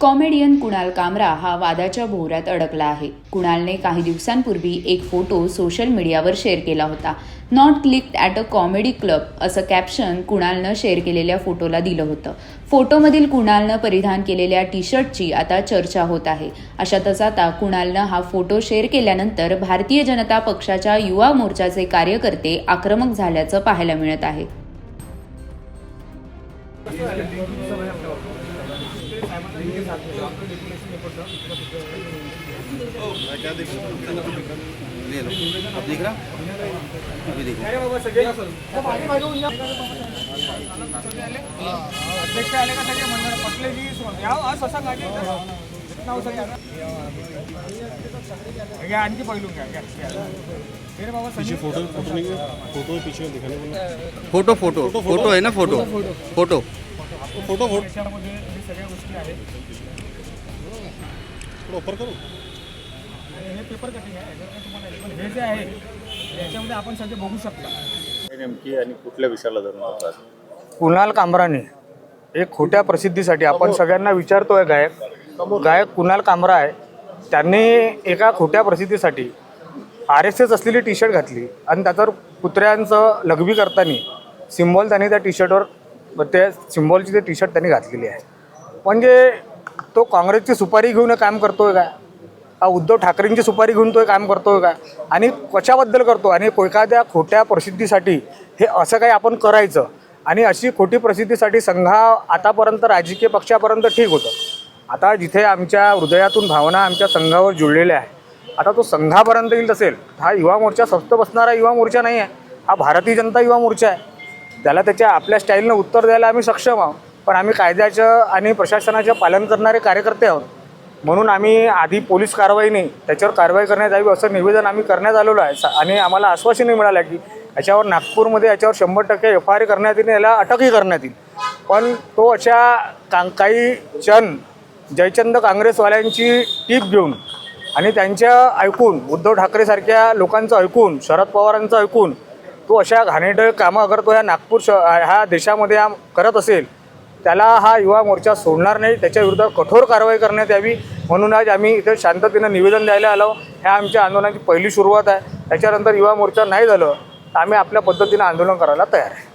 Comedian Kunal कामरा हा वादाच्या भोवऱ्यात अडकला आहे. कुणालने काही दिवसांपूर्वी एक फोटो सोशल मीडियावर शेअर केला होता. Not clicked at a comedy club असं कॅप्शन कुणालनं शेअर केलेल्या फोटोला दिलं होतं. फोटोमधील कुणालनं परिधान केलेल्या टी शर्टची आता चर्चा होत आहे. अशातच आता कुणालनं हा फोटो शेअर केल्यानंतर भारतीय जनता पक्षाच्या युवा मोर्चाचे कार्यकर्ते आक्रमक झाल्याचं पाहायला मिळत आहे. हे फ़ोटो फ़ोटो है फ़ोटो है फ़ोटो फ़ोटो फ़ोटो है ना फ़ोटो फ़ोटो फ़ोटो फ़ोटो हे सगळ्या गोष्टी आहेत. करो? हे पेपर कटिंग आहे तुम्हाला हे जे आहे याच्यामध्ये आपण सगळे बघू शकता. नेमकी आणि कुठल्या विषयाला धरून कुणाल कामराने एक खोट्या प्रसिद्धीसाठी आपण सगळ्यांना विचारतोय गायक. गायक कुणाल कामरा आहे त्यांनी एका खोट्या प्रसिद्धीसाठी आर एस एस असलेली टी शर्ट घातली आणि त्याच्यावर कुत्र्यांचं लघवी करताना सिम्बॉल त्यांनी त्या टी शर्टवर त्या सिम्बॉलची ते टी शर्ट त्यांनी घातलेली आहे. म्हणजे तो काँग्रेसची सुपारी घेऊन हे काम करतोय का? हा उद्धव ठाकरेंची सुपारी घेऊन तो काम करतोय का? आणि कशाबद्दल करतो? आणि एखाद्या खोट्या प्रसिद्धीसाठी हे असं काही आपण करायचं? आणि अशी खोटी प्रसिद्धीसाठी संघा आतापर्यंत राजकीय पक्षापर्यंत ठीक होतं. आता जिथे आमच्या हृदयातून भावना आमच्या संघावर जुळलेल्या आहे आता तो संघापर्यंत येईल असेल हा युवा मोर्चा स्वस्त बसणारा युवा मोर्चा नाही आहे हा भारतीय जनता युवा मोर्चा आहे. त्याला त्याच्या आपल्या स्टाईलनं उत्तर द्यायला आम्ही सक्षम आहोत. पण आम्ही कायद्याचं आणि प्रशासनाचं पालन करणारे कार्यकर्ते आहोत. म्हणून आम्ही आधी पोलीस कारवाई नाही त्याच्यावर कारवाई करण्यात यावी असं निवेदन आम्ही करण्यात आलेलो आहे. आणि आम्हाला आश्वासनही मिळालं की याच्यावर नागपूरमध्ये याच्यावर शंभर टक्के एफ आय आर करण्यात येईल याला अटकही करण्यात येईल. पण तो अशा का काही जन जयचंद काँग्रेसवाल्यांची टीप घेऊन आणि त्यांच्या ऐकून उद्धव ठाकरेसारख्या लोकांचं ऐकून शरद पवारांचं ऐकून तो अशा घाणेरडे कामं अगर तो ह्या नागपूर श ह्या देशामध्ये करत असेल त्याला हा युवा मोर्चा सोडणार नाही त्याच्या विरुद्ध कठोर कारवाई करण्यात यावी म्हणून आज आम्ही इथे शांततेनं निवेदन द्यायला आलो. ह्या आमच्या आंदोलनाची पहिली सुरुवात आहे. त्याच्यानंतर युवा मोर्चा नाही झालं तर आम्ही आपल्या पद्धतीनं आंदोलन करायला तयार आहे.